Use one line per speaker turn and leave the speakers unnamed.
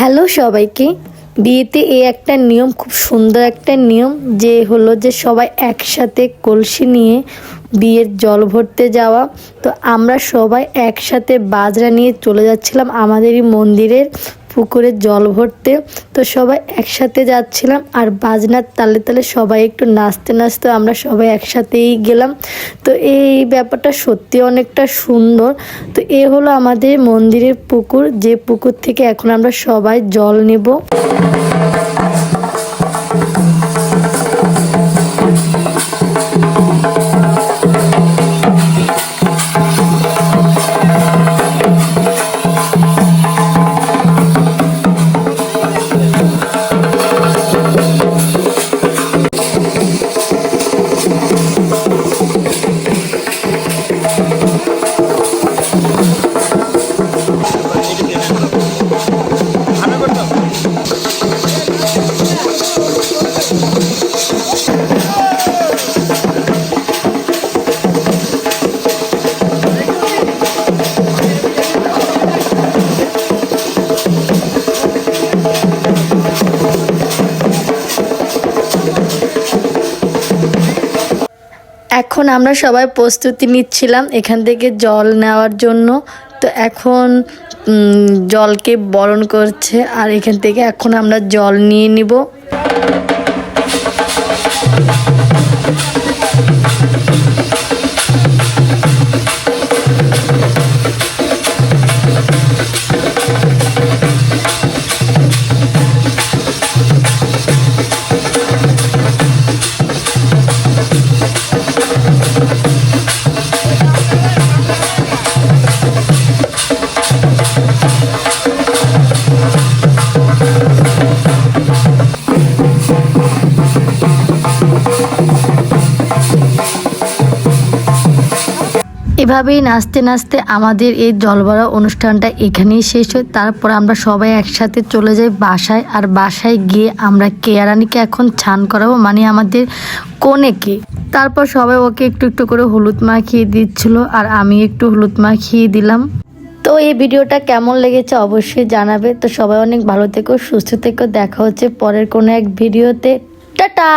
Hello সবাইকে। বিয়েতে এ একটা নিয়ম, খুব সুন্দর একটা নিয়ম, যে হলো যে সবাই একসাথে কলসি নিয়ে বিয়ের জল ভরতে যাওয়া। তো আমরা সবাই একসাথে বাজরা নিয়ে চলে যাচ্ছিলাম আমাদেরই মন্দিরের পুকুরে জল ভরতে। তো সবাই একসাথে যাচ্ছিলাম আর বাজনার তালে তালে সবাই একটু নাচতে নাচতে আমরা সবাই একসাথেই গেলাম। তো এই ব্যাপারটা সত্যি অনেকটা সুন্দর। তো এ হলো আমাদের মন্দিরের পুকুর। যে পুকুর থেকে এখন আমরা সবাই জল নেব। এখন আমরা সবাই প্রস্তুতি নিচ্ছিলাম এখান থেকে জল নেওয়ার জন্য। তো এখন জলকে বরণ করছে আর এখান থেকে এখন আমরা জল নিয়ে নিব। এভাবেই নাচতে নাচতে আমাদের এই জলভরা অনুষ্ঠানটা এখানেই শেষ হয়। তারপর আমরা সবাই একসাথে চলে যাই বাসায় আর বাসায় গিয়ে আমরা কেয়ারানিকে এখন ছান করাবো মানে আমাদের কনেকে। তারপর সবাই ওকে একটু একটু করে হলুদ মাখিয়ে দিচ্ছিল আর আমি একটু হলুদ মাখিয়ে দিলাম। তো এই ভিডিওটা কেমন লেগেছে অবশ্যই জানাবে। তো সবাই অনেক ভালো থেকো, সুস্থ থেকো। দেখা হচ্ছে পরের কোনো এক ভিডিওতে। টাটা!